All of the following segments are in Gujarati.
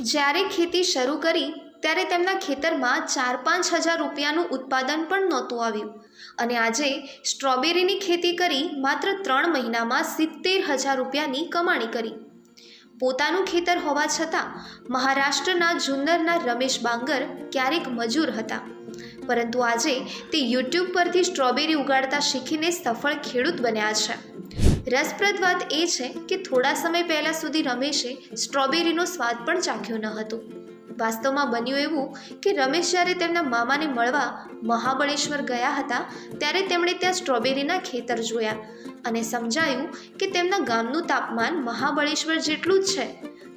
જ્યારે ખેતી શરૂ કરી, ત્યારે તેમના ખેતરમાં ચાર પાંચ હજાર રૂપિયાનું ઉત્પાદન પણ નહોતું આવ્યું. અને આજે સ્ટ્રોબેરીની ખેતી કરી માત્ર ત્રણ મહિનામાં સિત્તેર હજાર રૂપિયાની કમાણી કરી. પોતાનું ખેતર હોવા છતાં, મહારાષ્ટ્રના જુન્નરના રમેશ બાંગર ક્યારેક મજૂર હતા. પરંતુ આજે તે યુટ્યુબ પરથી સ્ટ્રોબેરી ઉગાડતા શીખીને સફળ ખેડૂત બન્યા છે. રસપ્રદ વાત એ છે કે થોડા સમય પહેલાં સુધી રમેશે સ્ટ્રોબેરીનો સ્વાદ પણ ચાખ્યો ન હતો. વાસ્તવમાં બન્યું એવું કે રમેશ જ્યારે તેમના મામાને મળવા મહાબળેશ્વર ગયા હતા, ત્યારે તેમણે ત્યાં સ્ટ્રોબેરીના ખેતર જોયા અને સમજાયું કે તેમના ગામનું તાપમાન મહાબળેશ્વર જેટલું જ છે.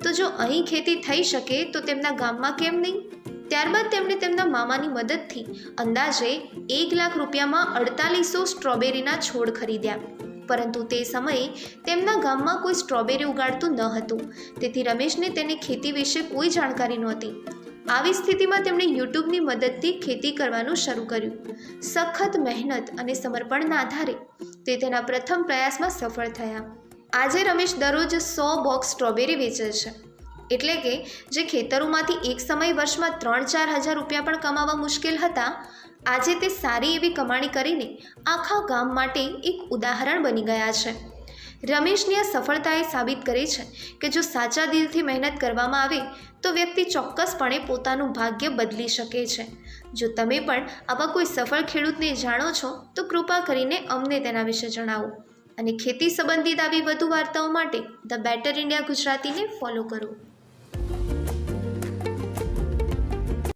તો જો અહીં ખેતી થઈ શકે તો તેમના ગામમાં કેમ નહીં? ત્યારબાદ તેમણે તેમના મામાની મદદથી અંદાજે એક લાખ રૂપિયામાં અડતાલીસો સ્ટ્રોબેરીના છોડ ખરીદ્યા. પરંતુ તે સમયે તેમના ગામમાં કોઈ સ્ટ્રોબેરી ઉગાડતું ન હતું. તેથી રમેશને તેની ખેતી વિશે કોઈ જાણકારી નહોતી. આવી સ્થિતિમાં તેમણે યુટ્યુબની મદદથી ખેતી કરવાનું શરૂ કર્યું. સખત મહેનત અને સમર્પણના આધારે તે તેના પ્રથમ પ્રયાસમાં સફળ થયા. આજે રમેશ દરરોજ સો બોક્સ સ્ટ્રોબેરી વેચે છે. એટલે કે, જે ખેતરોમાંથી એક સમય વર્ષમાં ત્રણ ચાર હજાર રૂપિયા પણ કમાવા મુશ્કેલ હતા આજે તે સારી એવી કમાણી કરીને આખા ગામ માટે એક ઉદાહરણ બની ગયા છે. રમેશની આ સફળતાએ સાબિત કરે છે કે જો સાચા દિલથી મહેનત કરવામાં આવે, તો વ્યક્તિ ચોક્કસપણે પોતાનું ભાગ્ય બદલી શકે છે. જો તમે પણ આવા કોઈ સફળ ખેડૂતને જાણો છો, તો કૃપા કરીને અમને તેના વિશે જણાવો. અને ખેતી સંબંધિત આવી વધુ વાર્તાઓ માટે ધ બેટર ઇન્ડિયા ગુજરાતીને ફોલો કરો.